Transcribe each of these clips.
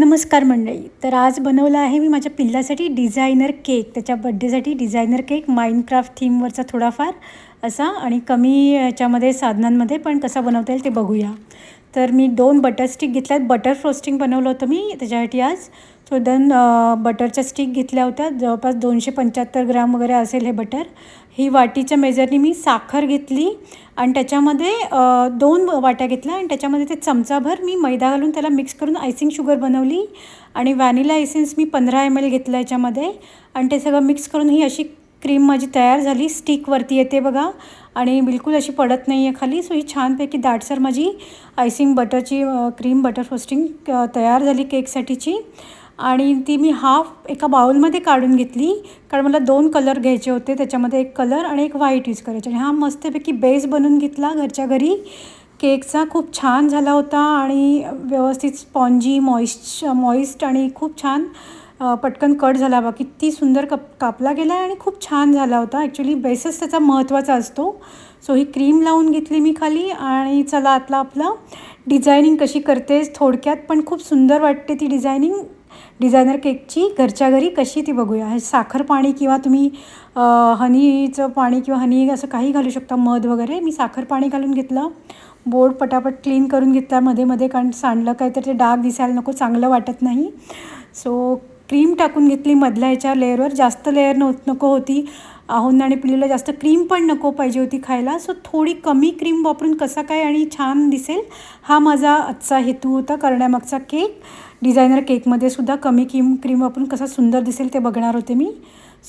नमस्कार मंडळी. तर आज बनवला आहे मी माझ्या पिल्लासाठी डिझायनर केक. त्याच्या बड्डेसाठी डिझायनर केक. माइनक्राफ्ट थीमवरचा थोडाफार. असा आणि कमी याच्यामध्ये साधनांमध्ये पण कसा बनवता येईल ते बघूया. तर मी दोन बटर स्टिक घेतल्या आहेत बटर फ्रोस्टिंग बनवलं होतं मी त्याच्यासाठी आज. सो दोन बटरच्या स्टिक घेतल्या होत्या. जवळपास दोनशे पंच्याहत्तर ग्राम वगैरे असेल हे बटर ही वाटीच्या मेजरनी मी साखर घेतली आणि त्याच्यामध्ये दोन वाट्या घेतल्या आणि त्याच्यामध्ये ते चमचाभर मी मैदा घालून त्याला मिक्स करून आयसिंग शुगर बनवली. आणि व्हॅनिला एसेन्स मी पंधरा एम एल घेतला याच्यामध्ये. आणि ते सगळं मिक्स करून ही अशी क्रीम माझी तयार झाली. स्टिकवरती येते बघा. आणि बिलकुल अशी पडत नाही आहे खाली. सो ही छानपैकी दाटसर माझी आयसिंग बटरची क्रीम बटर फ्रोस्टिंग तयार झाली केकसाठीची आणि ती मी हाफ एका बाउलमध्ये काढून घेतली. कारण मला दोन कलर घ्यायचे होते. त्याच्यामध्ये एक कलर आणि एक व्हाईट यूज करायचे. आणि हा मस्तपैकी बेस बनवून घेतला घरच्या घरी. केकचा खूप छान झाला होता. आणि व्यवस्थित स्पॉन्जी मॉइस्ट मॉइस्ट आणि खूप छान पटकन कट झाला बा किती सुंदर कप कापला गेला आहे आणि खूप छान झाला होता. ॲक्च्युली बेसच त्याचा महत्त्वाचा असतो. सो ही क्रीम लावून घेतली मी खाली आणि चला आतला आपला डिझायनिंग कशी करतेस थोडक्यात पण खूप सुंदर वाटते ती डिझायनिंग डिझायनर केकची घरच्या घरी कशी ती बघूया. हे साखर पाणी किंवा तुम्ही हनीचं पाणी किंवा हनी असं काही घालू शकता मध वगैरे. मी साखर पाणी घालून घेतलं. बोर्ड पटापट क्लीन करून घेतला मध्ये मध्ये कारण सांडलं काय तर ते डाग दिसायला नको चांगलं वाटत नाही. सो क्रीम टाकून घेतली मधल्या ह्याच्या लेअरवर जास्त लेअर नव्ह नको होती. आहून आणि पिलीला जास्त क्रीम पण नको पाहिजे होती खायला. सो थोडी कमी क्रीम वापरून कसा काय आणि छान दिसेल हा माझा आजचा हेतू होता करण्यामागचा केक डिझायनर केकमध्ये सुद्धा कमी क्रीम क्रीम वापरून कसा सुंदर दिसेल ते बघणार होते मी.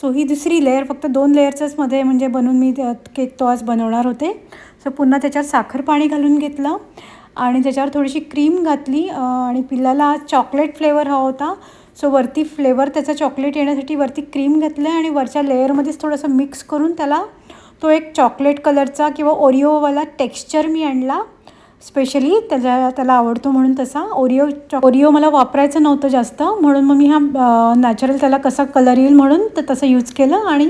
सो ही दुसरी लेअर फक्त दोन लेअरचंच मध्ये म्हणजे बनवून मी त्या- केक तो आज बनवणार होते. सो पुन्हा त्याच्यावर साखर पाणी घालून घेतलं. आणि त्याच्यावर थोडीशी क्रीम घातली. आणि पिल्लाला आज चॉकलेट फ्लेवर हवा होता. सो वरती फ्लेवर त्याचा चॉकलेट येण्यासाठी वरती क्रीम घातलं आणि वरच्या लेअरमध्येच थोडंसं मिक्स करून त्याला तो एक चॉकलेट कलरचा किंवा ओरिओवाला टेक्स्चर मी आणला. स्पेशली त्याच्या त्याला आवडतो म्हणून तसा. ओरिओ ओरिओ मला वापरायचं नव्हतं जास्त. म्हणून मग मी हा नॅचरल त्याला कसा कलर येईल म्हणून तर तसं यूज केलं आणि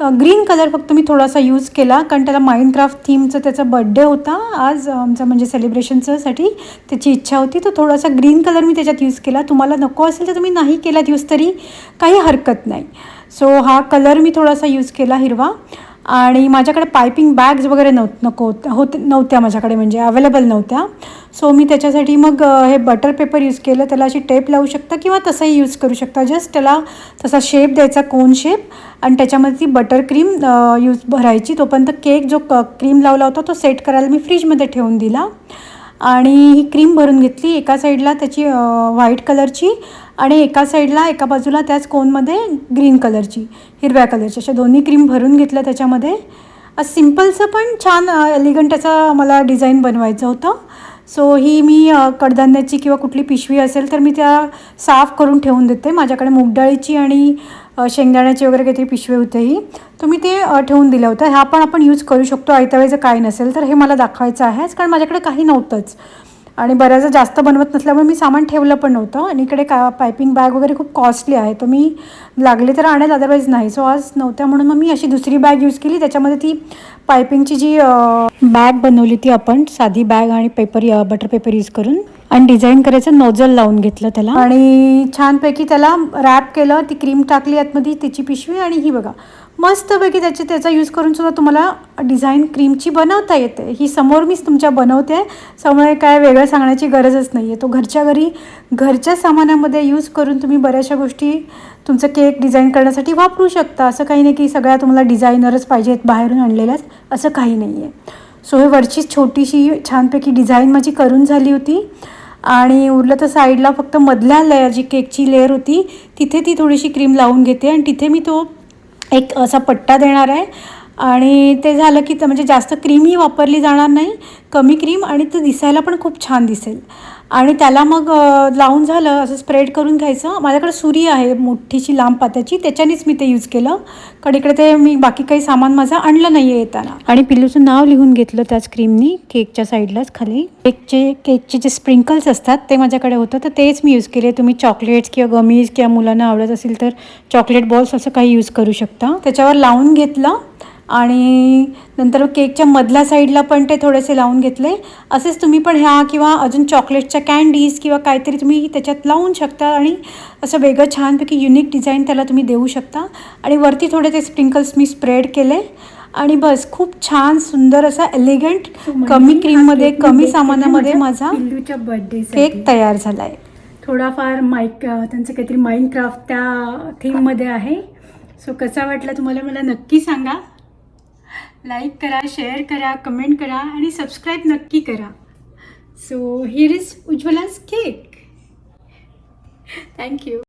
ग्रीन कलर फक्त मी थोडासा यूज केला कारण त्याला माइनक्राफ्ट थीमचं त्याचा बड्डे होता. आज आमचा म्हणजे सेलिब्रेशनचं साठी त्याची इच्छा होती. तर थोडासा ग्रीन कलर मी त्याच्यात यूज केला. तुम्हाला नको असेल तर तुम्ही नाही केलात यूज तरी काही हरकत नाही. सो हा कलर मी थोडासा यूज केला हिरवा. आणि माझ्याकडे पायपिंग बॅग्स वगैरे नव्ह नको होत नव्हत्या माझ्याकडे म्हणजे अवेलेबल नव्हत्या. सो मी त्याच्यासाठी मग हे बटर पेपर यूज केलं. त्याला अशी टेप लावू शकता किंवा तसंही यूज करू शकता. जस्ट त्याला तसा शेप द्यायचा कोन शेप आणि त्याच्यामध्ये ती बटर क्रीम यूज भरायची. तोपर्यंत केक जो क क्रीम लावला होता तो सेट करायला मी फ्रीजमध्ये ठेवून दिला. आणि ही क्रीम भरून घेतली. एका साईडला त्याची व्हाईट कलरची आणि एका साईडला एका बाजूला त्याच कोनमध्ये ग्रीन कलरची हिरव्या कलरची. अशा दोन्ही क्रीम भरून घेतल्या त्याच्यामध्ये. सिम्पलचं पण छान एलिगंट असं मला डिझाईन बनवायचं होतं. सो ही मी कडधान्याची किंवा कुठली पिशवी असेल तर मी त्या साफ करून ठेवून देते. माझ्याकडे मूगडाळीची आणि शेंगदाण्याची वगैरे काहीतरी पिशवी होतेही तर मी ते ठेवून दिलं होतं. ह्या पण आपण यूज करू शकतो. आयत्या वेळेचं काय नसेल तर हे मला दाखवायचं आहेच कारण माझ्याकडे काही नव्हतंच. आणि बऱ्याचदा जास्त बनवत नसल्यामुळे मी सामान ठेवलं पण नव्हतं. आणि इकडे का पायपिंग बॅग वगैरे खूप कॉस्टली आहे. तर मी लागले तर आणेल अदरवाईज नाही. सो आज नव्हत्या म्हणून मग मी अशी दुसरी बॅग यूज केली. त्याच्यामध्ये ती पायपिंगची जी बॅग बनवली ती आपण साधी बॅग आणि पेपर बटर पेपर यूज करून. आणि डिझाईन करायचं नोझल लावून घेतलं त्याला. आणि छानपैकी त्याला रॅप केलं ती क्रीम टाकली आतमध्ये त्याची पिशवी आणि ही बघा. मस्तपैकी त्याचे त्याचा यूज करून सुद्धा तुम्हाला डिझाईन क्रीमची बनवता येते. ही समोर मीच तुमच्या बनवते. समोर काय वेगळं सांगण्याची गरजच नाही आहे तो घरच्या घरी घरच्या सामानामध्ये यूज करून तुम्ही बऱ्याचशा गोष्टी तुमचं केक डिझाईन करण्यासाठी वापरू शकता. असं काही नाही की सगळ्या तुम्हाला डिझायनरच पाहिजेत बाहेरून आणलेल्याच. असं काही नाही आहे सो हे वरची छोटीशी छानपैकी डिझाईन माझी करून झाली होती. आणि उरलं तर साईडला फक्त मधल्या लेअर जी केकची लेअर होती तिथे ती थोडीशी क्रीम लावून घेते. आणि तिथे मी तो एक असा पट्टा देणार आहे. आणि ते झालं की तर म्हणजे जास्त क्रीमही वापरली जाणार नाही. कमी क्रीम आणि ते दिसायला पण खूप छान दिसेल. आणि त्याला मग लावून झालं असं स्प्रेड करून घ्यायचं. माझ्याकडे सुरी आहे मोठीशी लांब पात्याची. त्याच्यानेच मी ते यूज केलं. कारण इकडे ते मी बाकी काही सामान माझं आणलं नाही आहे येताना. आणि पिल्लूचं नाव लिहून घेतलं त्याच क्रीमनी केकच्या साईडलाच खाली. केकचे केकचे जे स्प्रिंकल्स असतात ते माझ्याकडे होतं. तर तेच मी यूज केले. तुम्ही चॉकलेट्स किंवा गमीज किंवा मुलांना आवडत असेल तर चॉकलेट बॉल्स असं काही यूज करू शकता. त्याच्यावर लावून घेतलं. आणि नंतर केकच्या मधल्या साईडला पण ते थोडेसे लावून घेतले. असेच तुम्ही पण ह्या किंवा अजून चॉकलेटच्या कँडीज किंवा काहीतरी तुम्ही त्याच्यात लावून शकता आणि असं वेगळं छानपैकी युनिक डिझाईन त्याला तुम्ही देऊ शकता. आणि वरती थोडे ते स्प्रिंकल्स मी स्प्रेड केले. आणि बस खूप छान सुंदर असा एलिगंट कमी क्रीममध्ये कमी सामानामध्ये माझा बर्थडे केक तयार झाला आहे थोडाफार माईक त्यांचं काहीतरी माइंड क्राफ्ट त्या थीममध्ये आहे. सो कसा वाटला तुम्हाला? मला नक्की सांगा. लाईक करा शेअर करा कमेंट करा आणि सबस्क्राईब नक्की करा. So here is Ujjwala's cake thank you